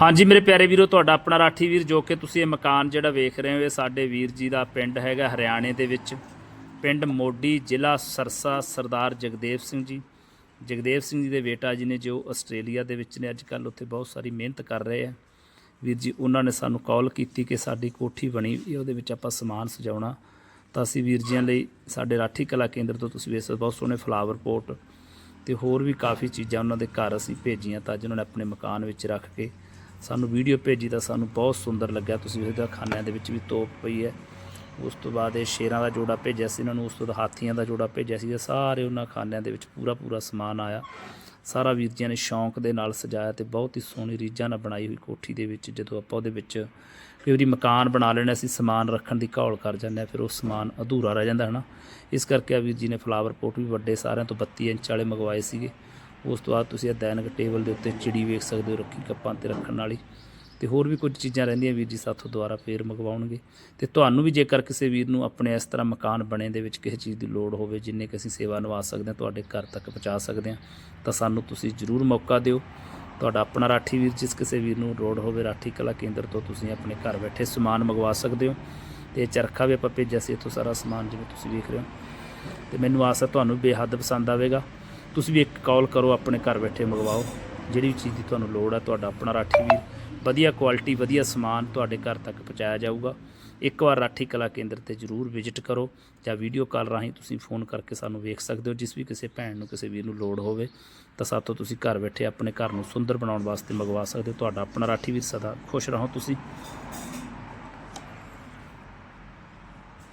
ਹਾਂਜੀ, ਮੇਰੇ ਪਿਆਰੇ ਵੀਰੋ, ਤੁਹਾਡਾ ਆਪਣਾ ਰਾਠੀ ਵੀਰ ਜੋ ਕਿ ਤੁਸੀਂ ਇਹ ਮਕਾਨ ਜਿਹੜਾ ਵੇਖ ਰਹੇ ਹੋ, ਇਹ ਸਾਡੇ ਵੀਰ ਜੀ ਦਾ ਪਿੰਡ ਹੈਗਾ ਹਰਿਆਣੇ ਦੇ ਵਿੱਚ। ਪਿੰਡ ਮੋਢੀ ਜ਼ਿਲ੍ਹਾ ਸਰਸਾ ਸਰਦਾਰ ਜਗਦੇਵ ਸਿੰਘ ਜੀ। ਜਗਦੇਵ ਸਿੰਘ ਜੀ ਦੇ ਬੇਟਾ ਜੀ ਨੇ ਜੋ ਆਸਟ੍ਰੇਲੀਆ ਦੇ ਵਿੱਚ ਨੇ ਅੱਜ ਕੱਲ ਉੱਥੇ ਬਹੁਤ ਸਾਰੀ ਮਿਹਨਤ ਕਰ ਰਹੇ ਆ। ਵੀਰ ਜੀ, ਉਹਨਾਂ ਨੇ ਸਾਨੂੰ ਕਾਲ ਕੀਤੀ ਕਿ ਸਾਡੀ ਕੋਠੀ ਬਣੀ, ਇਹ ਉਹਦੇ ਵਿੱਚ ਆਪਾਂ ਸਮਾਨ ਸਜਾਉਣਾ। ਤਾਂ ਅਸੀਂ ਵੀਰ ਜੀਆਂ ਲਈ ਸਾਡੇ ਰਾਠੀ ਕਲਾ ਕੇਂਦਰ ਤੋਂ ਤੁਸੀਂ ਵੇਖ ਸਕਦੇ ਬਹੁਤ ਸੋਹਣੇ ਫਲਾਵਰ ਪੋਟ ਤੇ ਹੋਰ ਵੀ ਕਾਫੀ ਚੀਜ਼ਾਂ ਉਹਨਾਂ ਦੇ ਘਰ ਅਸੀਂ ਭੇਜੀਆਂ ਤਾਂ ਅੱਜ ਉਹਨਾਂ ਨੇ ਆਪਣੇ ਮਕਾਨ ਵਿੱਚ ਰੱਖ ਕੇ ਸਾਨੂੰ ਵੀਡੀਓ ਭੇਜੀ ਤਾਂ ਸਾਨੂੰ ਬਹੁਤ ਸੁੰਦਰ ਲੱਗਿਆ। ਤੁਸੀਂ ਵੇਖਦੇ ਖਾਨਿਆਂ ਦੇ ਵਿੱਚ ਵੀ ਤੋਪ ਪਈ ਹੈ। ਉਸ ਤੋਂ ਬਾਅਦ ਇਹ ਸ਼ੇਰਾਂ ਦਾ ਜੋੜਾ ਭੇਜਿਆ ਸੀ ਇਹਨਾਂ ਨੂੰ, ਉਸ ਤੋਂ ਬਾਅਦ ਹਾਥੀਆਂ ਦਾ ਜੋੜਾ ਭੇਜਿਆ ਸੀ। ਸਾਰੇ ਉਹਨਾਂ ਖਾਨਿਆਂ ਦੇ ਵਿੱਚ ਪੂਰਾ ਪੂਰਾ ਸਮਾਨ ਆਇਆ। ਸਾਰਾ ਵੀਰ ਜੀਆਂ ਨੇ ਸ਼ੌਂਕ ਦੇ ਨਾਲ ਸਜਾਇਆ ਤੇ ਬਹੁਤ ਹੀ ਸੋਹਣੀ ਰੀਝਾਂ ਨਾਲ ਬਣਾਈ ਹੋਈ ਕੋਠੀ ਦੇ ਵਿੱਚ, ਜਦੋਂ ਆਪਾਂ ਉਹਦੇ ਵਿੱਚ ਕਈ ਵਾਰੀ ਮਕਾਨ ਬਣਾ ਲੈਣਾ ਅਸੀਂ ਸਮਾਨ ਰੱਖਣ ਦੀ ਘੌਲ ਕਰ ਜਾਂਦੇ ਹਾਂ, ਫਿਰ ਉਹ ਸਮਾਨ ਅਧੂਰਾ ਰਹਿ ਜਾਂਦਾ ਹੈ ਨਾ ਇਸ ਕਰਕੇ ਆ ਵੀਰ ਜੀ ਨੇ ਫਲਾਵਰ ਪੋਟ ਵੀ ਵੱਡੇ ਸਾਰਿਆਂ ਤੋਂ 32 ਇੰਚ ਵਾਲੇ ਮੰਗਵਾਏ ਸੀਗੇ। ਉਸ ਤੋਂ ਬਾਅਦ ਤੁਸੀਂ ਇਹ ਦੈਨਿਕ ਟੇਬਲ ਦੇ ਉੱਤੇ ਚਿੜੀ ਵੇਖ ਸਕਦੇ ਹੋ, ਰੱਖੀ ਕੱਪਾਂ ਤੇ ਰੱਖਣ ਵਾਲੀ। ਤੇ ਹੋਰ ਵੀ ਕੁਝ ਚੀਜ਼ਾਂ ਰਹਿੰਦੀਆਂ ਵੀਰ ਜੀ, ਸਾਥੋਂ ਦੁਬਾਰਾ ਫੇਰ ਮੰਗਵਾਉਣਗੇ। ਤੇ ਤੁਹਾਨੂੰ ਵੀ ਜੇਕਰ ਕਿਸੇ ਵੀਰ ਨੂੰ ਆਪਣੇ ਇਸ ਤਰ੍ਹਾਂ ਮਕਾਨ ਬਣੇ ਦੇ ਵਿੱਚ ਕਿਸੇ ਚੀਜ਼ ਦੀ ਲੋੜ ਹੋਵੇ, ਜਿੰਨੇ ਕਿ ਅਸੀਂ ਸੇਵਾ ਨਿਭਾ ਸਕਦੇ ਹਾਂ, ਤੁਹਾਡੇ ਘਰ ਤੱਕ ਪਹੁੰਚਾ ਸਕਦੇ ਹਾਂ, ਤਾਂ ਸਾਨੂੰ ਤੁਸੀਂ ਜ਼ਰੂਰ ਮੌਕਾ ਦਿਓ। ਤੁਹਾਡਾ ਆਪਣਾ ਰਾਠੀ ਵੀਰ, ਜਿਸ ਕਿਸੇ ਵੀਰ ਨੂੰ ਰੋਡ ਹੋਵੇ ਰਾਠੀ ਕਲਾ ਕੇਂਦਰ ਤੋਂ ਤੁਸੀਂ ਆਪਣੇ ਘਰ ਬੈਠੇ ਸਮਾਨ ਮੰਗਵਾ ਸਕਦੇ ਹੋ। ਤੇ ਚਰਖਾ ਵੀ ਆਪਾਂ ਭੇਜਿਆ ਸੀ, ਇੱਥੋਂ ਸਾਰਾ ਸਮਾਨ ਜਿਵੇਂ ਤੁਸੀਂ ਵੇਖ ਰਹੇ ਹੋ। ਤੇ ਮੈਨੂੰ ਆਸ ਹੈ ਤੁਹਾਨੂੰ ਬੇਹੱਦ ਪਸੰਦ ਆਵੇਗਾ। ਤੁਸੀਂ ਵੀ ਇੱਕ ਕਾਲ ਕਰੋ, ਆਪਣੇ ਘਰ ਬੈਠੇ ਮੰਗਵਾਓ। ਜਿਹੜੀ ਵੀ ਚੀਜ਼ ਦੀ ਤੁਹਾਨੂੰ ਲੋੜ ਹੈ ਤੁਹਾਡਾ ਆਪਣਾ ਰਾਠੀ ਵੀਰ ਵਧੀਆ ਕੁਆਲਿਟੀ ਵਧੀਆ ਸਮਾਨ ਤੁਹਾਡੇ ਘਰ ਤੱਕ ਪਹੁੰਚਾਇਆ ਜਾਊਗਾ। ਇੱਕ ਵਾਰ ਰਾਠੀ ਕਲਾ ਕੇਂਦਰ ਤੇ ਜਰੂਰ ਵਿਜ਼ਿਟ ਕਰੋ ਜਾਂ ਵੀਡੀਓ ਕਾਲ ਰਾਹੀਂ ਤੁਸੀਂ ਫੋਨ ਕਰਕੇ ਸਾਨੂੰ ਵੇਖ ਸਕਦੇ ਹੋ, ਜਿਸ ਵੀ ਕਿਸੇ ਭੈਣ ਨੂੰ, ਕਿਸੇ ਵੀਰ ਨੂੰ ਲੋੜ ਹੋਵੇ। ਤਾਂ ਸਾਥੋਂ ਤੁਸੀਂ ਘਰ ਬੈਠੇ ਆਪਣੇ ਘਰ ਨੂੰ ਸੁੰਦਰ ਬਣਾਉਣ ਵਾਸਤੇ ਮੰਗਵਾ ਸਕਦੇ ਹੋ। ਤੁਹਾਡਾ ਆਪਣਾ ਰਾਠੀ ਵੀਰ ਸਦਾ ਖੁਸ਼ ਰਹੋ ਤੁਸੀਂ।